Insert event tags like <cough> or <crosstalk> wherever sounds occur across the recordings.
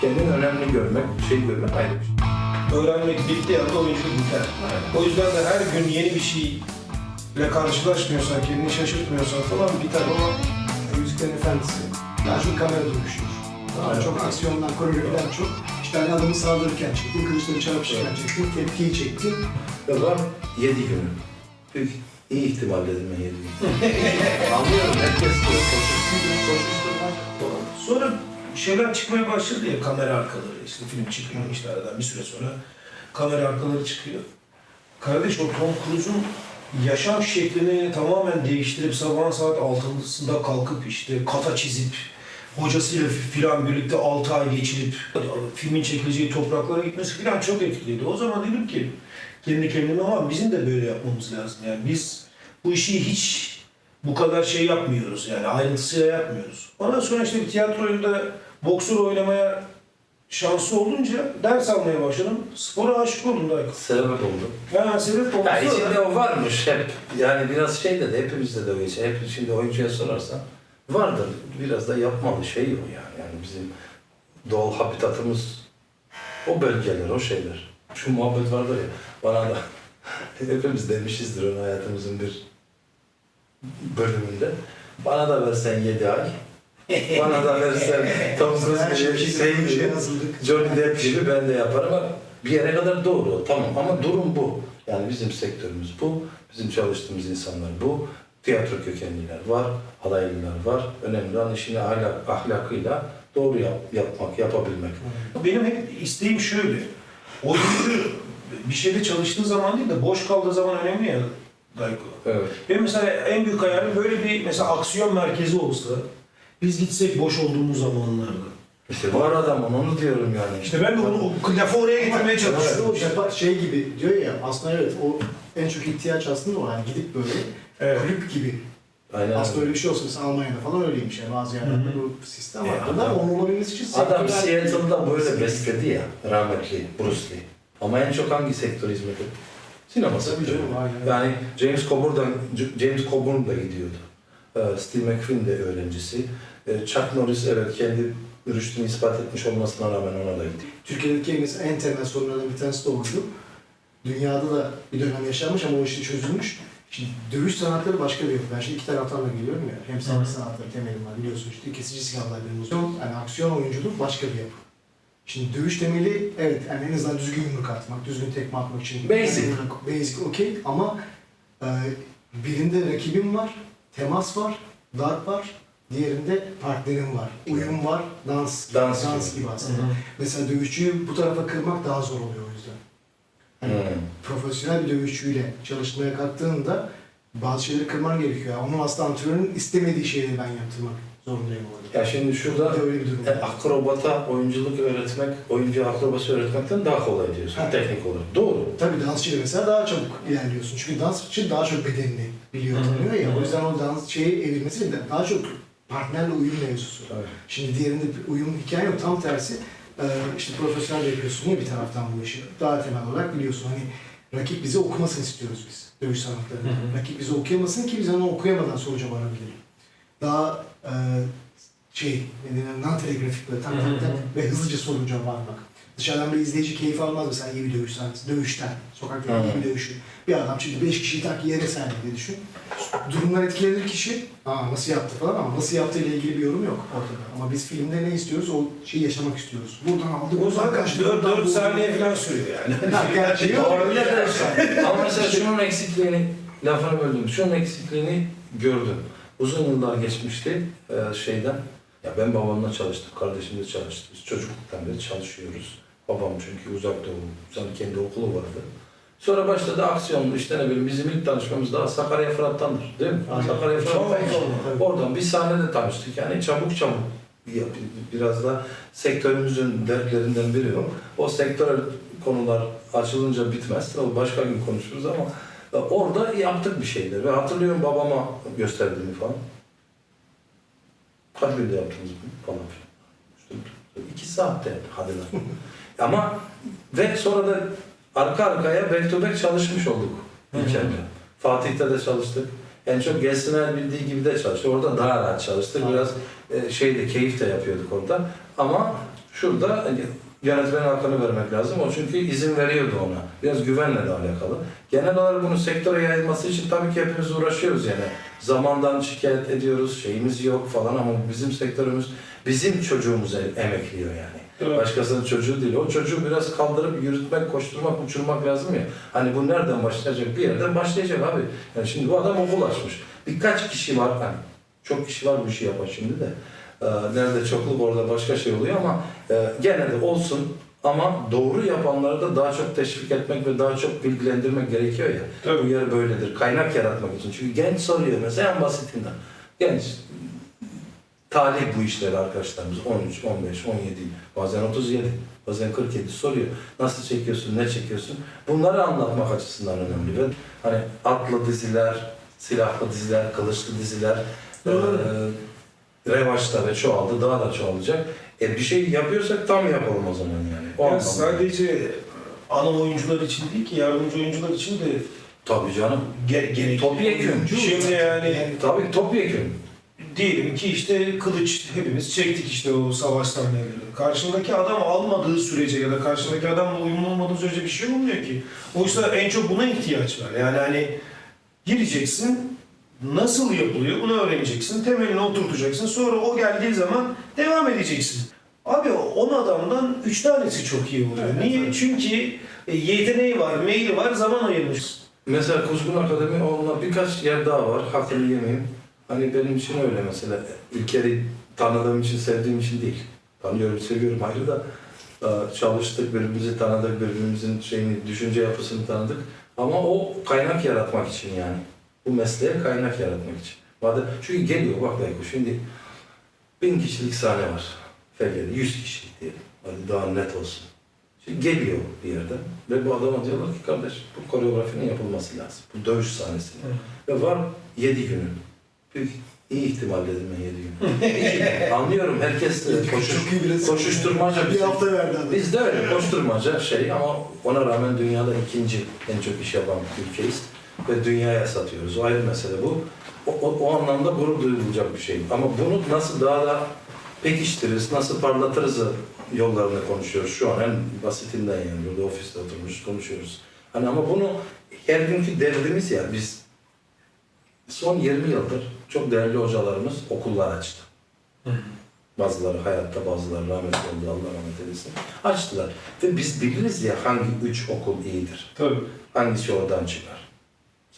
kendini önemli görmek, şey görmek ayrı bir şey. Öğrenmek bitti ya da oyunculuk biter. O yüzden de her gün yeni bir şeyle karşılaşmıyorsan, kendini şaşırtmıyorsan falan biter ama Yüzüklerin Efendisi daha çok kamera dönüşüyor. Daha çok aksiyondan, koreografiden çok. İşte hani adamı saldırırken çektin, kılıçları çarpışırken çektin, tepkiyi çektin. Ve var yedi günü. Büyük, iyi ihtimal dedim ben yedi gün. <laughs> Anlıyorum, herkes diyor, koşuşturma, koşuşturma. Sonra şeyler çıkmaya başladı ya kamera arkaları işte film çıkıyor işte aradan bir süre sonra kamera arkaları çıkıyor. Kardeş o Tom Cruise'un yaşam şeklini tamamen değiştirip sabahın saat 6'sında kalkıp işte kata çizip hocasıyla filan birlikte 6 ay geçirip filmin çekileceği topraklara gitmesi filan çok etkiliydi. O zaman dedim ki kendi kendime ama bizim de böyle yapmamız lazım. Yani biz bu işi hiç bu kadar şey yapmıyoruz yani ayrıntısıyla yapmıyoruz. Ondan sonra işte bir tiyatro oyunda boksör oynamaya şansı olunca ders almaya başladım. Spora aşık oldum da. Sebep oldu. Yani sebep oldu. Ya içinde o varmış hep. Yani biraz şeyde de hepimizde de o geçer. Hep şimdi oyuncuya sorarsan vardır. Biraz da yapmalı şey o yani. Yani bizim doğal habitatımız o bölgeler, o şeyler. Şu muhabbet vardır ya, bana da <laughs> hepimiz demişizdir onu hayatımızın bir bölümünde. Bana da versen yedi ay, bana da versen Tom Cruise gibi, şey gibi. Johnny Depp gibi ben de yaparım ama bir yere kadar doğru tamam ama durum bu. Yani bizim sektörümüz bu, bizim çalıştığımız insanlar bu, tiyatro kökenliler var, alaylılar var. Önemli olan işini ahlak, ahlakıyla doğru yap, yapmak, yapabilmek. Benim hep isteğim şöyle. Oyuncu bir şeyde çalıştığı zaman değil de boş kaldığı zaman önemli ya Dayko. Evet. Benim mesela en büyük hayalim böyle bir mesela aksiyon merkezi olsa biz gitsek boş olduğumuz zamanlarda. İşte var adamın onu diyorum yani. İşte ben de onu lafı oraya getirmeye çalışıyorum. Şu yapar şey gibi diyor ya aslında evet o en çok ihtiyaç aslında o yani gidip böyle Evet. kulüp gibi. Aynen. Aslında öyle bir şey olsa mesela Almanya'da falan öyleymiş yani bazı yerlerde bu sistem Ya var. Ama adam- onun olabilmesi için Adam sektörler- Seattle'da böyle besledi ya rahmetli Bruce Lee. Ama en çok hangi sektör hizmet etti? Sinema Tabii canım aynen. Yani James Coburn da, James Coburn da gidiyordu. Ee, Steve McQueen de öğrencisi. Ee, Chuck Norris evet kendi rüştünü ispat etmiş olmasına rağmen ona da gitti. Türkiye'deki en, en temel sorunlardan bir tanesi de oydu. Dünyada da bir dönem yaşanmış ama o işte çözülmüş. Şimdi dövüş sanatları başka bir yapı. Ben şimdi iki taraftan da geliyorum ya. Hem savaş sanatları temelim var biliyorsun işte kesici silahlar benim uzun. Yani aksiyon oyunculuk başka bir yapı. Şimdi dövüş temeli evet yani en azından düzgün yumruk atmak, düzgün tekme atmak için. Basic. Yani basic okey ama e, birinde rakibim var, temas var, darp var. Diğerinde partnerim var, uyum var, dans, Dans dans, gibi. aslında. Mesela dövüşçüyü bu tarafa kırmak daha zor oluyor o yüzden. Hmm. profesyonel bir dövüşçüyle çalışmaya kalktığında bazı şeyleri kırman gerekiyor. Yani onun aslında antrenörün istemediği şeyleri ben yaptırmak zorundayım orada. Ya şimdi şurada Bir de öyle bir durum. e, akrobata oyunculuk öğretmek, oyuncuya akrobasi öğretmekten daha kolay diyorsun Ha. teknik olarak. Doğru. Tabii dansçıyla mesela daha çabuk ilerliyorsun. Çünkü dansçı daha çok bedenini biliyor, tanıyor ya. O yüzden o dans şeyi evirmesi de daha çok partnerle uyum mevzusu. Tabii. Şimdi diğerinde bir uyum hikaye yok. Tam tersi e, işte profesyonel yapıyorsun ya bir taraftan bu işi. Daha temel olarak biliyorsun hani rakip bizi okumasını istiyoruz biz dövüş sanatlarında. Hı hı. Rakip bizi okuyamasın ki biz onu okuyamadan sonuca varabilelim. Daha e, şey, ne denir, non-telegrafik böyle tak tak tak ve hızlıca sonuca varmak. Dışarıdan bir izleyici keyif almaz mesela iyi bir dövüş sahnesi, dövüşten, sokakta iyi bir dövüşü. Bir adam çıktı beş kişiyi tak yere serdi diye düşün. Durumdan etkilenir kişi, aa nasıl yaptı falan ama nasıl yaptığıyla ilgili bir yorum yok ortada. Ama biz filmde ne istiyoruz? O şeyi yaşamak istiyoruz. Buradan aldı, O zaten kaçtı, 4, buradan 4 buldu. saniye falan sürüyor yani. <laughs> Ha, gerçeği yok. Dersen. Ama mesela şunun eksikliğini, lafını böldüm. Şunun eksikliğini gördüm. Uzun yıllar geçmişti e, şeyden. Ya ben babamla çalıştım, kardeşimle çalıştık. Biz çocukluktan beri çalışıyoruz. Babam çünkü uzak doğu, sonra kendi okulu vardı. Sonra başladı aksiyonlu işte ne bileyim bizim ilk tanışmamız daha Sakarya Fırat'tandır değil mi? Aynen. Sakarya Fırat'tan. Oradan bir sahnede tanıştık yani çabuk çabuk biraz da sektörümüzün dertlerinden biri o. O sektör konular açılınca bitmez. Tabii başka gün konuşuruz ama orada yaptık bir şeyler ve hatırlıyorum babama gösterdiğimi falan. Kaç günde yaptınız bunu falan filan. İşte iki saatte hadi lan. <laughs> ama ve sonra da arka arkaya back to back çalışmış olduk ilk. Fatih'te de çalıştık. En çok Gelsinler bildiği gibi de çalıştık. Orada daha rahat çalıştık. Biraz e, şeyde keyif de yapıyorduk orada. Ama Şurada hani yönetmenin hakkını vermek lazım. O çünkü izin veriyordu ona. Biraz güvenle de alakalı. Genel olarak bunun sektöre yayılması için tabii ki hepimiz uğraşıyoruz yani. Zamandan şikayet ediyoruz, şeyimiz yok falan ama bizim sektörümüz bizim çocuğumuz em- emekliyor yani. Evet. Başkasının çocuğu değil. O çocuğu biraz kaldırıp yürütmek, koşturmak, uçurmak lazım ya. Hani bu nereden başlayacak? Bir yerden başlayacak abi. Yani şimdi bu adam okul açmış. Birkaç kişi var hani. Çok kişi var bu işi yapan şimdi de. Ee, nerede çokluk orada başka şey oluyor ama e, gene de olsun ama doğru yapanları da daha çok teşvik etmek ve daha çok bilgilendirmek gerekiyor ya. Bu Tabii. yer böyledir. Kaynak yaratmak için. Çünkü genç soruyor mesela en basitinden. Genç talih bu işleri arkadaşlarımız 13, 15, 17, bazen 37, bazen 47 soruyor. Nasıl çekiyorsun, ne çekiyorsun? Bunları anlatmak açısından önemli. Ve hani atlı diziler, silahlı diziler, kılıçlı diziler eee revaçta ve çoğaldı, daha da çoğalacak. E bir şey yapıyorsak tam yapalım o zaman yani. O Ya anlamda. sadece ana oyuncular için değil ki yardımcı oyuncular için de Tabii canım. ge- gerekli. Topyekün. Şimdi yani Tabii topyekun. diyelim ki işte kılıç hepimiz çektik işte o savaş sahnelerini. Karşındaki adam almadığı sürece ya da karşındaki adamla uyumlu olmadığı sürece bir şey olmuyor ki. Oysa en çok buna ihtiyaç var. Yani hani gireceksin, nasıl yapılıyor bunu öğreneceksin, temelini oturtacaksın. Sonra o geldiği zaman devam edeceksin. Abi 10 adamdan 3 tanesi çok iyi oluyor. Evet, Niye? evet. Çünkü e, yeteneği var, meyli var, zaman ayırmış. Mesela Kuzgun Akademi onunla birkaç yer daha var. Hakkını yemeyeyim. Hani benim için öyle mesela. İlker'i tanıdığım için, sevdiğim için değil. Tanıyorum, seviyorum ayrı da. Ee, Çalıştık, birbirimizi tanıdık, birbirimizin şeyini, düşünce yapısını tanıdık. Ama o kaynak yaratmak için yani. Bu mesleğe kaynak yaratmak için. Madem, çünkü geliyor bak Dayko şimdi bin kişilik sahne var. Fegeli, yüz kişilik diyelim. Hadi daha net olsun. Şimdi geliyor bir yerden ve bu adama diyorlar ki kardeş bu koreografinin yapılması lazım. Bu dövüş sahnesinin. Ve var yedi günün. Büyük, iyi ihtimal dedim ben yedi gün. <laughs> Anlıyorum herkes de koşuş, koşuşturmaca Bir hafta verdi adam. Biz de öyle koşturmaca şey ama ona rağmen dünyada ikinci en çok iş yapan ülkeyiz. Ve dünyaya satıyoruz. O ayrı mesele bu. O, o, o anlamda gurur duyulacak bir şey. Ama bunu nasıl daha da pekiştiririz, nasıl parlatırız yollarını konuşuyoruz. Şu an en basitinden yani burada ofiste oturmuş konuşuyoruz. Hani ama bunu her günkü derdimiz ya biz son 20 yıldır çok değerli hocalarımız okullar açtı. Bazıları hayatta, bazıları rahmetli oldu, Allah rahmet eylesin. Açtılar. Ve biz biliriz ya hangi üç okul iyidir. Tabii. Hangisi oradan çıkar.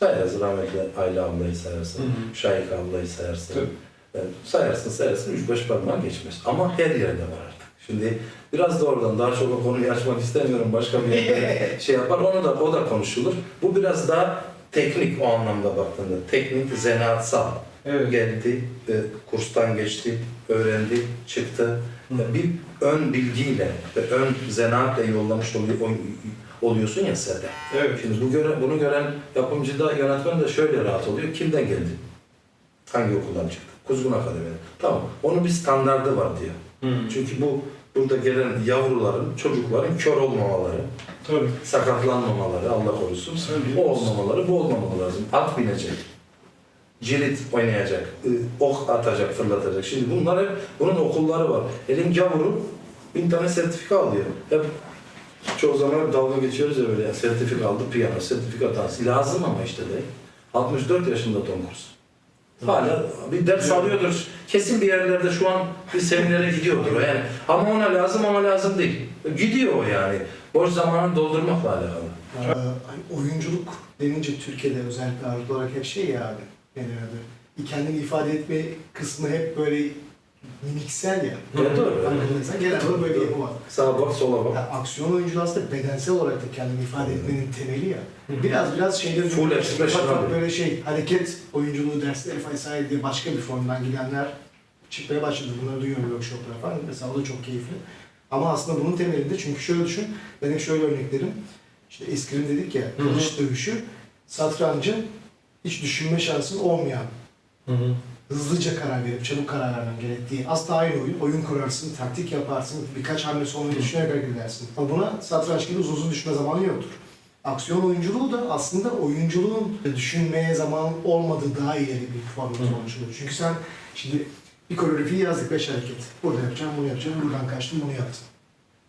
Sayarız rahmetli Ayla ablayı sayarsın, Hı hı. Şahik ablayı sayarsın. Tabii. Evet, sayarsın sayarsın üç beş parmağın geçmez. Ama her yerde var artık. Şimdi biraz da oradan daha çok o konuyu açmak istemiyorum. Başka bir yerde <laughs> şey yapar. Onu da o da konuşulur. Bu biraz daha teknik o anlamda baktığında. Teknik, zanaatsal. Evet. Geldi, e, kurstan geçti, öğrendi, çıktı. Hı. Bir ön bilgiyle ve ön zanaatle yollamış oluyor, oluyorsun ya sete. Evet. Şimdi bu göre, bunu gören yapımcı da yönetmen de şöyle rahat oluyor. Kimden geldi? Hangi okuldan çıktı? Kuzgun Akademi'den. Tamam. Onun bir standardı var diyor. Hı. Çünkü bu burada gelen yavruların, çocukların kör olmamaları, Tabii. sakatlanmamaları Allah korusun. Bu biliyorsun. olmamaları, bu olmamalı lazım. At binecek. Cirit oynayacak, ı, ok atacak, fırlatacak. Şimdi bunlar hep, bunun okulları var. Elim gavuru bin tane sertifika alıyor. Hep çoğu zaman dalga geçiyoruz ya böyle, sertifika aldı piyano, sertifika dansı. Lazım ama işte de. 64 yaşında Tom Cruise. Hala bir ders alıyordur. Kesin bir yerlerde şu an bir seminere gidiyordur yani. Ama ona lazım ama lazım değil. Gidiyor o yani. Boş zamanı doldurmakla alakalı. Ee, hani oyunculuk denince Türkiye'de özellikle ağırlıklı olarak hep şey ya abi. Adı? Kendini ifade etme kısmı hep böyle mimiksel ya. Doğru, doğru. Farkındaysan genelde böyle bir yapı var. Sağa bak sola bak. Ya, aksiyon oyunculuğu aslında bedensel olarak da kendini ifade etmenin temeli ya. Biraz biraz şeyleri Full expression abi. böyle şey hareket oyunculuğu dersleri vesaire diye başka bir formdan gidenler çıkmaya başladı. Bunları duyuyorum workshoplara falan. Mesela o da çok keyifli. Ama aslında bunun temelinde çünkü şöyle düşün. Ben hep şöyle örneklerim. İşte eskrim dedik ya, kılıç dövüşü, satrancın hiç düşünme şansın olmayan, Hı hı. Hızlıca karar verip çabuk karar vermen gerektiği. Aslında aynı oyun. Oyun kurarsın, taktik yaparsın, birkaç hamle sonra düşünerek hareket edersin. Ama buna satranç gibi uzun uzun düşünme zamanı yoktur. Aksiyon oyunculuğu da aslında oyunculuğun düşünmeye zaman olmadığı daha ileri bir Hı. olmuş oluyor. Çünkü sen şimdi Bir koreografiyi yazdık, beş hareket. Burada yapacağım, bunu yapacağım, buradan kaçtım, bunu yaptım.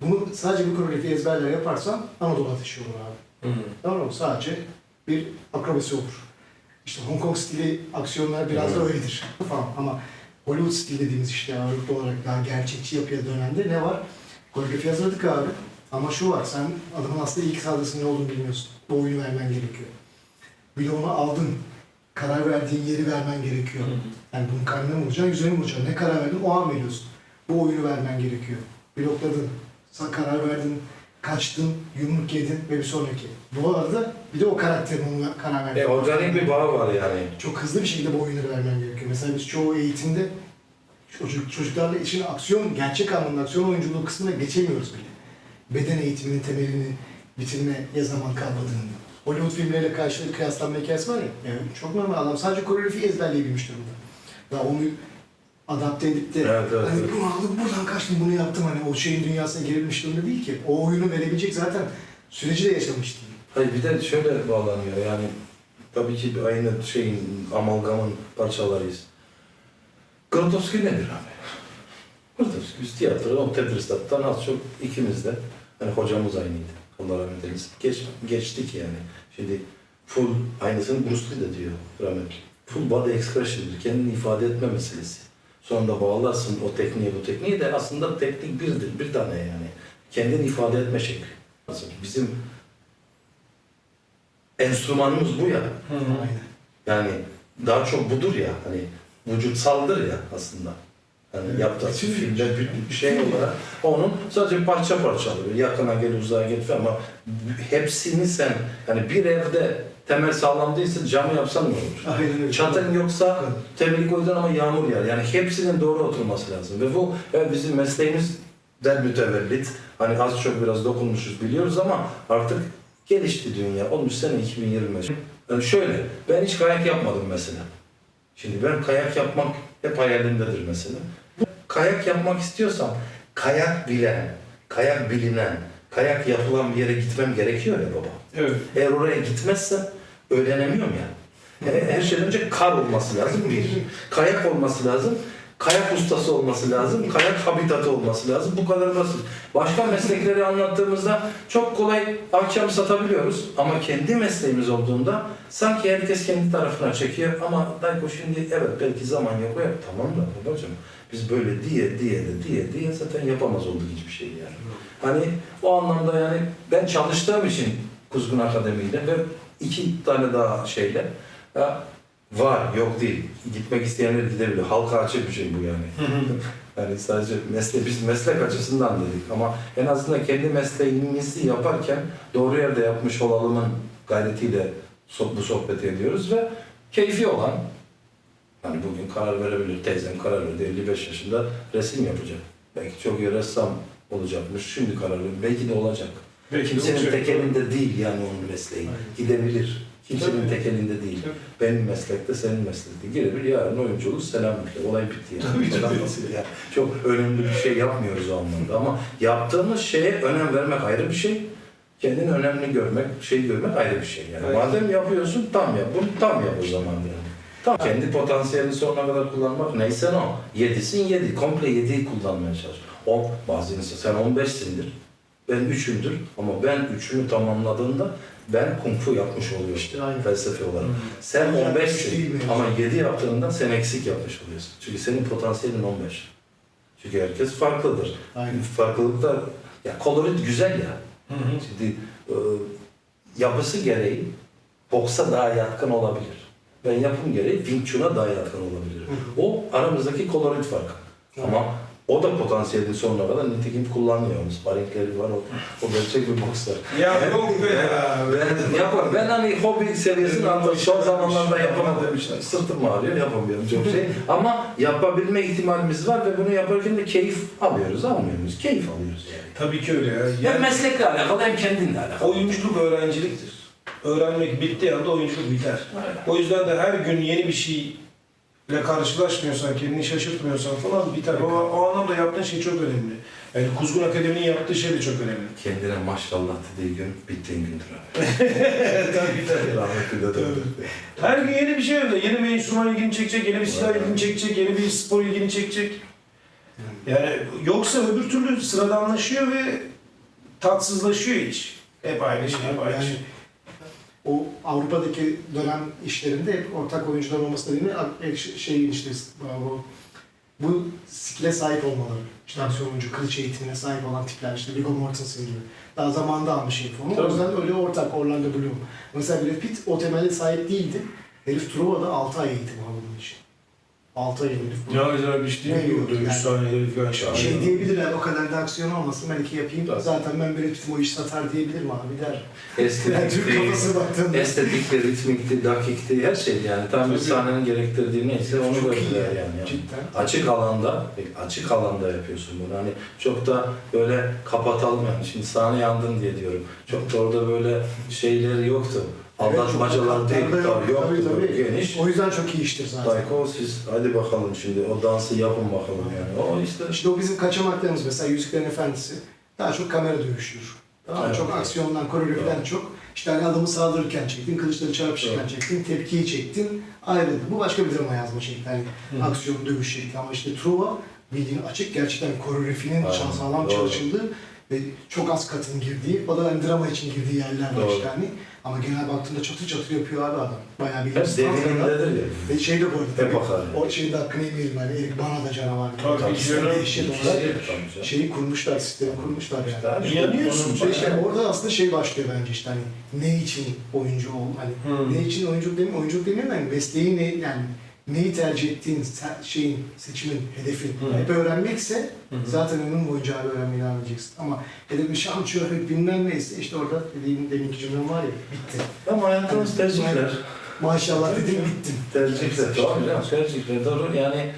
Bunu sadece bir koreografi ezberle yaparsan Anadolu ateşi olur abi. Tamam mı? Sadece bir akrobasi olur. İşte Hong Kong stili aksiyonlar biraz da öyledir falan ama Hollywood stili dediğimiz işte ağırlıklı olarak daha gerçekçi yapıya dönemde ne var? Koreografi hazırladık abi. Ama şu var, sen adamın aslında ilk saldırısının ne olduğunu bilmiyorsun. Bu oyunu vermen gerekiyor. Bloğunu aldın, karar verdiğin yeri vermen gerekiyor. Yani bunun karnına mı vuracaksın, yüzüne mi vuracaksın? Ne karar verdin, o an veriyorsun. Bu oyunu vermen gerekiyor. Blokladın, sen karar verdin, kaçtın, yumruk yedin ve bir sonraki. Bu arada bir de o karakterin onunla karar vermen E, organik bir bağ var yani. çok hızlı bir şekilde bu oyunları vermen gerekiyor. Mesela biz çoğu eğitimde çocuk, çocuklarla işin aksiyon, gerçek anlamda aksiyon oyunculuğu kısmına geçemiyoruz bile. Beden eğitiminin temelini bitirmeye zaman kalmadığını. Hollywood filmleriyle karşı kıyaslanma hikayesi var ya, yani çok normal adam sadece koreografiyi ezberleyebilmiş durumda. Daha onu adapte edip de Evet, evet, hani evet. bunu aldım, buradan kaçtım, bunu yaptım hani o şeyin dünyasına girebilmiş durumda değil ki. O oyunu verebilecek zaten süreci de yaşamış değil. Hayır bir de şöyle bağlanıyor yani tabii ki aynı şeyin amalgamın parçalarıyız. Grotowski nedir abi? Grotowski tiyatro, o Tedrisat'tan az çok ikimiz de hani hocamız aynıydı. Allah rahmet eylesin. Geç, geçtik yani. Şimdi full aynısını Bruce Lee de diyor rahmetli. Full body expression'dır. Kendini ifade etme meselesi. Sonra bağlarsın o tekniğe bu tekniği de aslında teknik birdir. Bir tane yani. Kendini ifade etme şekli. Bizim enstrümanımız bu ya. Aynen. Yani daha çok budur ya hani vücutsaldır ya aslında. Hani Evet. yaptığı filmde bir şey olarak onun sadece parça parça alıyor. Yakına gel uzağa gel falan ama hepsini sen yani bir evde temel sağlam değilse camı yapsan ne olur? Aynen öyle. Çatın yoksa temeli koydun ama yağmur yağar. Yani hepsinin doğru oturması lazım. Ve bu evet, bizim mesleğimizden mütevellit. Hani az çok biraz dokunmuşuz biliyoruz ama artık gelişti dünya. Olmuş sene 2025. Yani şöyle, ben hiç kayak yapmadım mesela. Şimdi ben kayak yapmak hep hayalimdedir mesela. Kayak yapmak istiyorsam kayak bilen, kayak bilinen, kayak yapılan bir yere gitmem gerekiyor ya baba. Evet. Eğer oraya gitmezsem öğrenemiyorum ya. Yani her şeyden önce kar olması lazım bir. Kayak olması lazım. Kayak ustası olması lazım. Kayak habitatı olması lazım. Bu kadar basit. Başka meslekleri anlattığımızda çok kolay akşam satabiliyoruz. Ama kendi mesleğimiz olduğunda sanki herkes kendi tarafına çekiyor. Ama Dayko şimdi evet belki zaman yok. Evet, tamam da babacığım biz böyle diye diye de diye diye zaten yapamaz olduk hiçbir şey yani. Hani o anlamda yani ben çalıştığım için Kuzgun Akademi'yle ve iki tane daha şeyle ya var yok değil. Gitmek isteyenler gidebilir. Halka açık bir şey bu yani. <laughs> Yani sadece meslek, biz meslek açısından dedik ama en azından kendi mesleğimizi yaparken doğru yerde yapmış olalımın gayretiyle bu sohbeti ediyoruz ve keyfi olan yani bugün karar verebilir. Teyzem karar verdi. 55 yaşında resim yapacak. Belki çok iyi ressam olacakmış. Şimdi karar veriyor. Belki de olacak. Belki de Kimsenin olacak. tek elinde değil yani onun mesleği. Aynen. Gidebilir. Kimsenin Tabii. tek elinde değil. Tabii. Benim meslekte, senin meslekte. Girebilir, yarın oyuncu olur, selamünaleyküm. Olay bitti yani. Tabii, tabii. yani. Çok önemli bir şey yapmıyoruz o anlamda. Ama yaptığımız şeye önem vermek ayrı bir şey. Kendini önemli görmek, şey görmek ayrı bir şey. Yani Evet. madem yapıyorsun tam yap. Bunu tam yap o zaman yani. Tam kendi potansiyelini sonuna kadar kullanmak neyse o. Yedisin yedi. Komple yediyi kullanmaya çalış. O bazı insan sen 15'sindir. Ben üçümdür ama ben üçünü tamamladığımda ben kung fu yapmış oluyorum İşte aynen. felsefe olarak. Sen Yani 15'sin üç değil mi? ama 7 yaptığında sen eksik yapmış oluyorsun. Çünkü senin potansiyelin 15. Çünkü herkes farklıdır. Aynen. Farklılıklar, ya kolorit güzel ya. Hı hı. Şimdi e, yapısı gereği boksa daha yatkın olabilir. Ben yapım gereği Wing Chun'a daha yatkın olabilirim. Hı O aramızdaki kolorit farkı. Ama o da potansiyelin sonuna kadar nitekim kullanmıyor. Sparringleri var, o, o gerçek bir boksör. Ya yok be ya. Ben yaparım. Ben hani hobi seviyesini anladım. Son zamanlarda yapamadığım için sırtım ağrıyor, yapamıyorum çok şey. Ama yapabilme ihtimalimiz var ve bunu yaparken de keyif alıyoruz, almıyor muyuz? Keyif alıyoruz yani. Tabii ki öyle ya. Hem Yani meslekle alakalı hem kendinle alakalı. oyunculuk öğrenciliktir. Öğrenmek bittiği anda oyunculuk biter. Öyle. O yüzden de her gün yeni bir şeyle karşılaşmıyorsan, kendini şaşırtmıyorsan falan biter. O, o anlamda yaptığın şey çok önemli. Yani Kuzgun Akademi'nin yaptığı şey de çok önemli. Kendine maşallah dediği gün bittiğin gündür abi. <laughs> tabii tabii. Rahmetli dedem. Her gün yeni bir şey öyle. Yeni bir enstrüman ilgini çekecek, yeni bir silah ilgini çekecek, yeni bir spor ilgini çekecek. Yani yoksa öbür türlü sıradanlaşıyor ve tatsızlaşıyor iş. Hep aynı şey, hep aynı Yani şey. O Avrupa'daki dönem işlerinde hep ortak oyuncular olması nedeniyle şey işte bu bu skill'e sahip olmaları. İşte aksiyon oyuncu, kılıç eğitimine sahip olan tipler işte Viggo Mortensen gibi. Daha zamanında almış herif onu. O Tabii. yüzden öyle ortak Orlando Bloom. Mesela Brad Pitt o temelde sahip değildi. Herif Truva'da 6 ay eğitim aldı bunun için. 6 ay bu. Ne güzel bir iş değil Ne mi? yok Dövüş yani. sahneleri falan şahane. Şey diyebilirler o kadar da aksiyon olmasın belki yapayım. Tabii. Zaten ben Brad Pitt'im o iş satar diyebilir mi abi der. Yani Türk Estetikti, kafasına baktığında. estetikti, ritmikti, dakikti, her şeydi yani. Tam bir Tabii. sahnenin gerektirdiği neyse onu Çok iyi verdiler yani, yani. Cidden. Açık alanda, açık alanda yapıyorsun bunu. Hani çok da böyle kapatalım yani. Şimdi sahne yandın diye diyorum. Çok da orada böyle şeyleri yoktu. Evet, Aldatmacalar çok değil. tatlarda yok. Tabii yoktu. Tabii, tabii. Geniş. O yüzden çok iyi iştir zaten. Dayko siz hadi bakalım şimdi o dansı yapın bakalım yani. O işte İşte o bizim kaçamaklarımız mesela Yüzüklerin Efendisi daha çok kamera dövüşüyor. Daha Evet. çok aksiyondan, koreografiden çok işte hani adamı saldırırken çektin, kılıçları çarpışırken Evet. çektin, tepkiyi çektin, ayrıldı. Bu başka bir drama yazma şekli. Hani Hı. aksiyon, dövüş şekli ama işte Truva bildiğin açık gerçekten koreografinin sağlam çalışıldığı ve çok az katın girdiği, o da hani drama için girdiği yerler var işte hani. Ama genel baktığında çatır çatır yapıyor abi adam. Bayağı bir hep derinimdedir ya. Ve şey de bu arada Hep bakar. o şeyin de hakkını yemeyelim hani Erik Bana da canavar. Tabii, olarak Tabii canım. şeyi kurmuşlar, sistemi kurmuşlar yani. İşte Yanıyorsun. İşte, işte orada aslında şey başlıyor bence işte hani ne için oyuncu ol, hani Hı. ne için oyunculuk demeyeyim, oyunculuk demeyeyim de hani mesleği ne, yani neyi tercih ettiğin, şeyin, seçimin, hedefin Hı. hep öğrenmekse Hı zaten ömür boyunca abi öğrenmeye devam edeceksin. Ama hedefi şan şöhret bilmem neyse işte orada dediğim deminki cümlem var ya bitti. Ama hayatımız tercihler. Maşallah dedim bittim. Tercihler. Doğru canım tercihler. Doğru yani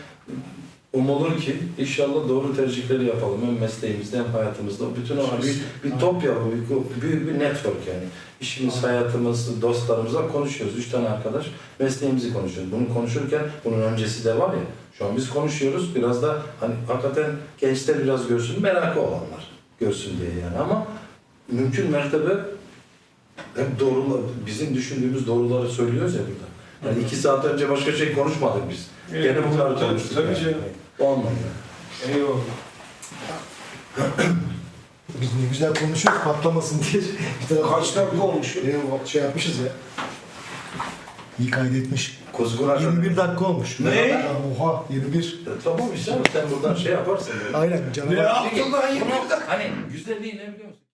umulur ki inşallah doğru tercihleri yapalım. Hem mesleğimizde hem hayatımızda. Bütün o bir, bir top yapı, bir, büyük bir network yani. İşimiz, hayatımız, dostlarımızla konuşuyoruz. Üç tane arkadaş mesleğimizi konuşuyoruz. Bunu konuşurken bunun öncesi de var ya. Şu an biz konuşuyoruz. Biraz da hani hakikaten gençler biraz görsün, merakı olanlar görsün diye yani. Ama mümkün mertebe hep doğrular, bizim düşündüğümüz doğruları söylüyoruz ya burada. Yani iki saat önce başka şey konuşmadık biz. Gene bunları konuştuk. Tabii yani. canım. O anlamda. Eyvallah. Biz ne güzel konuşuyoruz patlamasın diye. <laughs> Bir tane Kaç dakika olmuş? Ee, şey yapmışız ya. İyi kaydetmiş. Kuzgun 21 dakika olmuş. Ne? Ya, Oha 21. Tamam işte sen buradan şey yaparsın. Aynen Ne canavar. yaptın lan Bunu- Hani güzelliği ne biliyor musun?